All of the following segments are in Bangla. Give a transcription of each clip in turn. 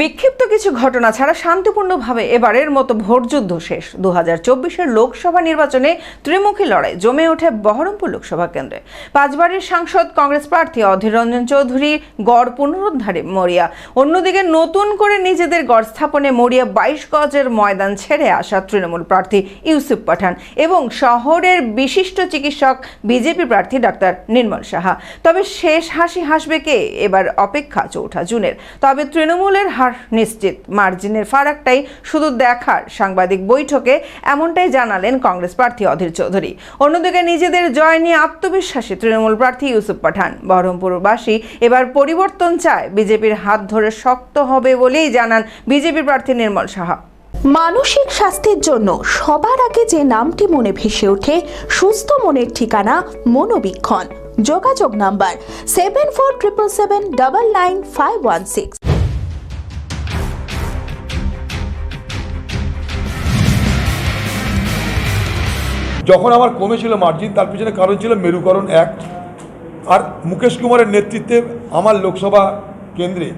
বিক্ষিপ্ত কিছু ঘটনা ছাড়া শান্তিপূর্ণভাবে এবারের মতো ভোটযুদ্ধ শেষ। দু হাজার চব্বিশের লোকসভা নির্বাচনে ত্রিমুখী লড়াই জমে ওঠে বহরমপুর লোকসভা কেন্দ্রে। পাঁচবারের সাংসদ কংগ্রেস প্রার্থী অধীর রঞ্জন চৌধুরী গড় পুনরুদ্ধারে মরিয়া। অন্যদিকে নতুন করে নিজেদের গড় স্থাপনে মরিয়া বাইশ গজের ময়দান ছেড়ে আসা তৃণমূল প্রার্থী ইউসুফ পাঠান এবং শহরের বিশিষ্ট চিকিৎসক বিজেপি প্রার্থী ডাক্তার নির্মল সাহা। তবে শেষ হাসি হাসবে কে? এবার অপেক্ষা চৌঠা জুনের। তবে তৃণমূলের হার নিশ্চিত। মার্জিনের ফারাকটাই শুধু দেখার। সাংবাদিক বৈঠকে এমনটাই জানালেন কংগ্রেস প্রার্থী অধীর চৌধুরী। অন্যদিকে নিজেদের জয় নিয়ে আত্মবিশ্বাসী তৃণমূল প্রার্থী ইউসুফ পাঠান। বহরমপুরবাসী এবার পরিবর্তন চায়। বিজেপির হাত ধরে শক্ত হবে বলেই জানান বিজেপি প্রার্থী নির্মল সাহা। মানসিক স্বাস্থ্যের জন্য সবার আগে যে নামটি মনে ভেসে ওঠে, সুস্থ মনের ঠিকানা মনোবীক্ষণ। যোগাযোগ number seven four triple seven double nine five one six যখন আমার কমেছিল মার্জিন তার পিছনে কারণ ছিল মেরুকরণ অ্যাক্ট আর মুকেশ কুমারের নেতৃত্বে আমার লোকসভা কেন্দ্রে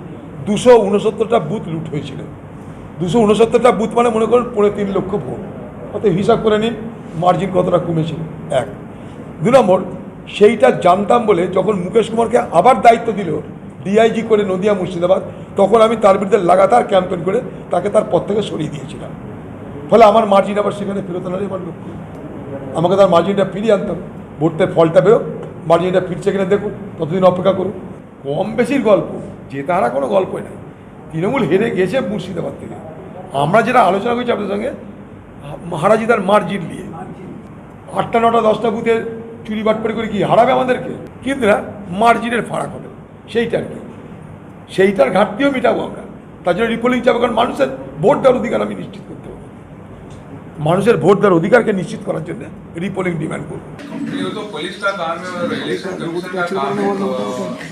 দুশো উনসত্তরটা বুথ লুট হয়েছিল। দুশো উনসত্তরটা বুথ মানে মনে করুন পৌনে তিন লক্ষ ভোট। অত হিসাব করে নিন মার্জিন কতটা কমেছিল? এক। দু নম্বর, সেইটা জানতাম বলে যখন মুকেশ কুমারকে আবার দায়িত্ব দিল ডিআইজি করে নদিয়া মুর্শিদাবাদ, তখন আমি তার বিরুদ্ধে লাগাতার ক্যাম্পেন করে তাকে তার পদ থেকে সরিয়ে দিয়েছিলাম। ফলে আমার মার্জিন আবার সেখানে ফেরত আনারই আমার লক্ষ্য। আমাকে তার মার্জিনটা ফিরিয়ে আনতাম ভোটের ফলটা বেরো মার্জিনটা ফিরছে কিনা দেখুন, ততদিন অপেক্ষা করুন। কম বেশির গল্প, যে তারা কোনো গল্পই নাই। তৃণমূল হেরে গেছে মুর্শিদাবাদ থেকে। আমরা যেটা আলোচনা করছি আপনাদের সঙ্গে হারাজি তার মার্জিন নিয়ে। আটটা, নটা, দশটা বুথে চুরি বাটপাড়ি করে কি হারাবে আমাদেরকে? কিন্তু না মার্জিনের ফারাক হবে। সেইটা আর কি। সেইটার ঘাটতিও মেটাবো আমরা। তার জন্য রিপোলিং যাব কারণ মানুষের ভোট দেওয়ার অধিকার আমি নিশ্চিত পারব মানুষের ভোট দেওয়ার অধিকারকে নিশ্চিত করার জন্য রিপোলিং ডিমান্ড করবো ये तो पुलिस का काम है और इलेक्शन कमीशन का काम है तो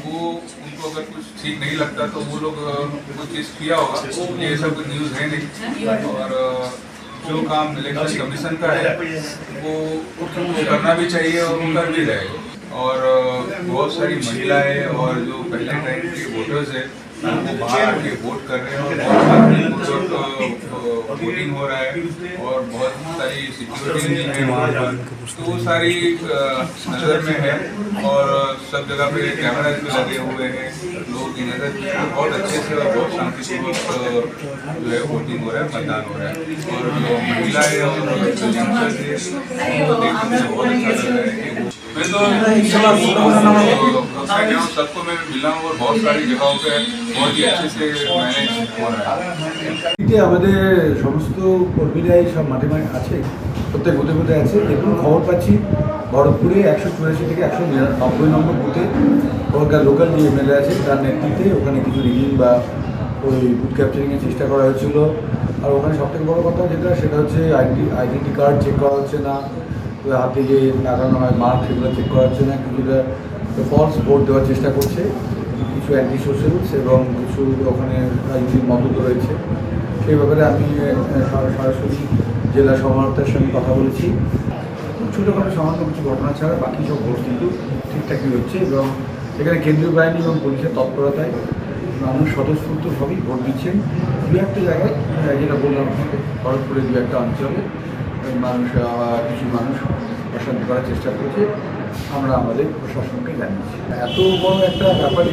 वो उनको अगर कुछ ठीक नहीं लगता तो वो लोग अ, कुछ चीज किया होगा मुझे ये सब न्यूज है नहीं और अ, जो काम इलेक्शन कमीशन का है वो करना भी चाहिए और वो कर भी रहे और बहुत सारी महिलाएँ और जो पहले टाइम के वोटर्स है वो बाहर आके वोट कर रहे हैं और बहुत सारी वोटिंग हो रहा है और बहुत सारी सिक्योरिटी है तो वो सारी नज़र में है और सब जगह पे कैमराज भी लगे हुए हैं। लोगों की नज़र बहुत अच्छे से और बहुत शांतिपूर्वक जो है वोटिंग हो रहा है, मतदान हो रहा है। और जो महिलाएँ और जो यंगस्टर्स हैं, उनको देखने में बहुत अच्छा लग रहा है। मैं तो मैं हूँ सबको मैं मिला हूँ और बहुत सारी जगहों पे बहुत ही अच्छे से मैनेज हो रहा है এতে আমাদের সমস্ত কর্মীরাই সব মাঠে মাঠে আছে প্রত্যেক বুথে বুথে আছে দেখুন খবর পাচ্ছি ভরতপুরে একশো চুরাশি থেকে একশো নব্বই নম্বর বুথে ওখানকার লোকাল যে এমএলএ আছে তার নেতৃত্বে ওখানে কিছু রিগিং বা ওই বুথ ক্যাপচারিংয়ের চেষ্টা করা হয়েছিল আর ওখানে সবথেকে বড় কথা যেটা সেটা হচ্ছে আইডি আইডেন্টি কার্ড চেক করা হচ্ছে না ওই হাতে যে লাগানো হয় মার্ক সেগুলো চেক করা হচ্ছে না কিছুটা ফলস ভোট দেওয়ার চেষ্টা করছে। কিছু অ্যান্টি সোশ্যালস এবং কিছু ওখানে রাজনীতির মদত রয়েছে। সেই ব্যাপারে আমি সরাসরি জেলা সমাহর্তার সঙ্গে কথা বলেছি। ছোটোখাটো সামান্য কিছু ঘটনা ছাড়া বাকি সব ভোট কিন্তু ঠিকঠাকই হচ্ছে এবং এখানে কেন্দ্রীয় বাহিনী এবং পুলিশের তৎপরতায় মানুষ স্বতঃস্ফূর্তভাবেই ভোট দিচ্ছেন। দু একটা জায়গায় যেটা বললাম আপনাকে দু একটা অঞ্চলে। মানুষ কিছু মানুষ অশান্তি করার চেষ্টা করেছে। আমরা আমাদের প্রশাসনকে জানিয়েছি। এত বড় একটা ব্যাপারে